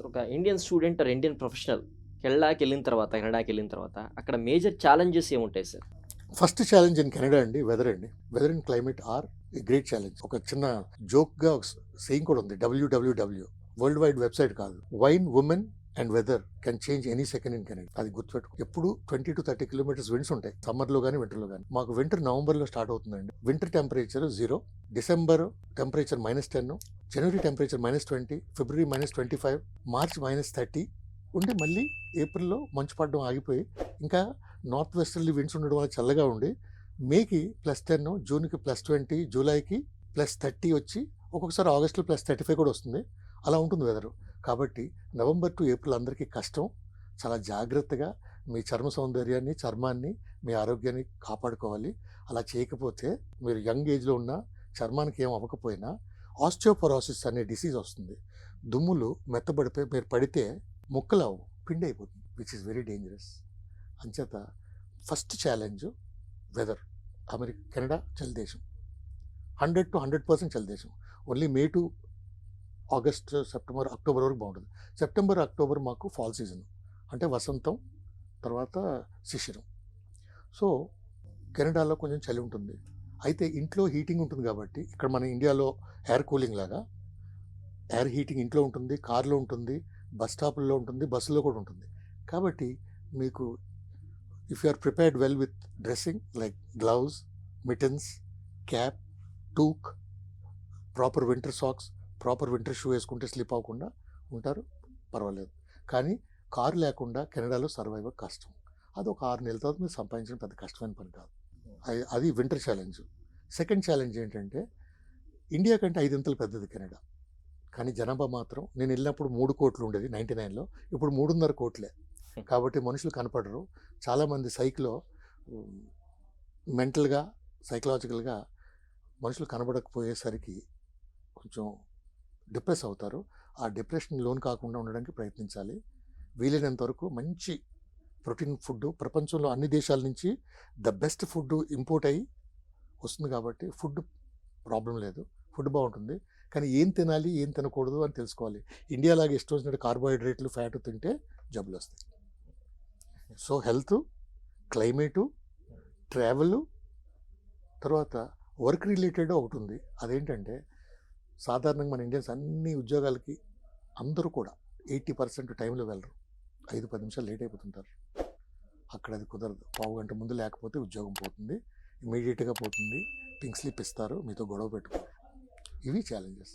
ఒక Indian student or Indian professional కెనడాకి వెళ్ళిన తర్వాత కెనడాకి వెళ్ళిన తర్వాత అక్కడ మేజర్ ఛాలెంజెస్ ఏముంటాయి sir first challenge in Canada అండి వెదర్ అండి. Weather and climate are a great challenge ఒక చిన్న జోక్గా ఒక సెయింగ్ కూడా ఉంది డబ్ల్యూడబ్ల్యూడబ్ల్యూ వరల్డ్ వైడ్ వెబ్సైట్ కాదు. Wine women and weather can change any second in Canada అది గుర్తుపెట్టు ఎప్పుడు twenty to thirty kilometres winds ఉంటాయి. సమ్మర్లో కానీ వింటర్లో కానీ మాకు వింటర్ నవంబర్లో స్టార్ట్ అవుతుందండి. Winter temperature zero December temperature minus ten January temperature minus twenty February minus twenty five March minus thirty ఉండి మళ్ళీ ఏప్రిల్లో మంచు పడడం ఆగిపోయి ఇంకా నార్త్ వెస్టర్లీ విండ్స్ ఉండడం వల్ల చల్లగా ఉండి మేకి ప్లస్ టెన్ జూన్కి ప్లస్ ట్వంటీ జూలైకి ప్లస్ థర్టీ వచ్చి ఒక్కొక్కసారి ఆగస్టులో ప్లస్ థర్టీ ఫైవ్ కూడా వస్తుంది. అలా ఉంటుంది వెదరు కాబట్టి నవంబర్ టు ఏప్రిల్ అందరికీ కష్టం. చాలా జాగ్రత్తగా మీ చర్మ సౌందర్యాన్ని చర్మాన్ని మీ ఆరోగ్యాన్ని కాపాడుకోవాలి. అలా చేయకపోతే మీరు యంగ్ ఏజ్లో ఉన్న చర్మానికి ఏం అవ్వకపోయినా ఆస్టియోపరాసిస్ అనే డిసీజ్ వస్తుంది. దుమ్ములు మెత్తబడిపోయి మీరు పడితే ముక్కలు అవు పిండి అయిపోతుంది విచ్ ఇస్ వెరీ డేంజరస్ అంచేత first challenge weather America Canada చలి దేశం హండ్రెడ్ టు హండ్రెడ్ పర్సెంట్ చలి దేశం only May to August September October వరకు బాగుంటుంది. సెప్టెంబర్ అక్టోబర్ మాకు ఫాల్ సీజన్. అంటే వసంతం తర్వాత శిశిరం. సో కెనడాలో కొంచెం చలి ఉంటుంది. అయితే ఇంట్లో హీటింగ్ ఉంటుంది కాబట్టి ఇక్కడ మన ఇండియాలో ఎయిర్ కూలింగ్ లాగా ఎయిర్ హీటింగ్ ఇంట్లో ఉంటుంది కార్లో ఉంటుంది బస్ స్టాపుల్లో ఉంటుంది బస్సులో కూడా ఉంటుంది. కాబట్టి మీకు if you are prepared well with dressing like gloves mittens cap toque proper winter socks proper winter shoe వేసుకుంటే స్లిప్ అవ్వకుండా ఉంటారు పర్వాలేదు. కానీ కారు లేకుండా కెనడాలో సర్వైవ్ కష్టం. అది ఒక ఆరు నెలల తర్వాత మీరు సంపాదించడం పెద్ద కష్టమైన పని కాదు. అది- అది వింటర్ ఛాలెంజ్. సెకండ్ ఛాలెంజ్ ఏంటంటే ఇండియా కంటే ఐదింతలు పెద్దది కెనడా. కానీ జనాభా మాత్రం నేను వెళ్ళినప్పుడు మూడు కోట్లు ఉండేది నైంటీ నైన్లో. ఇప్పుడు మూడున్నర కోట్లే. కాబట్టి మనుషులు కనపడరు. చాలామంది సైకిలో మెంటల్గా సైకలాజికల్గా మనుషులు కనబడకపోయేసరికి కొంచెం డిప్రెస్ అవుతారు. ఆ డిప్రెషన్ లోన్ కాకుండా ఉండడానికి ప్రయత్నించాలి. వీలైనంత వరకు మంచి ప్రోటీన్ ఫుడ్ ప్రపంచంలో అన్ని దేశాల నుంచి ద బెస్ట్ ఫుడ్ ఇంపోర్ట్ అయ్యి వస్తుంది కాబట్టి ఫుడ్ ప్రాబ్లం లేదు. ఫుడ్ బాగుంటుంది. కానీ ఏం తినాలి ఏం తినకూడదు అని తెలుసుకోవాలి. ఇండియాలాగా ఇష్టం వచ్చినట్టు కార్బోహైడ్రేట్లు ఫ్యాట్ తింటే జబ్బులు వస్తాయి. సో హెల్త్ క్లైమేటు ట్రావెల్ తర్వాత వర్క్ రిలేటెడ్ ఒకటి ఉంది. అదేంటంటే సాధారణంగా మన ఇండియన్స్ అన్ని ఉద్యోగాలకి అందరూ కూడా ఎయిటీ పర్సెంట్ టైంలో వెళ్ళరు. ఐదు పది నిమిషాలు లేట్ అయిపోతుంటారు. అక్కడ అది కుదరదు. పావు గంట ముందు లేకపోతే ఉద్యోగం పోతుంది. ఇమీడియట్గా పోతుంది. పింక్ స్లిప్ ఇస్తారు. మీతో గొడవ పెట్టుకోరు ఇవి ఛాలెంజెస్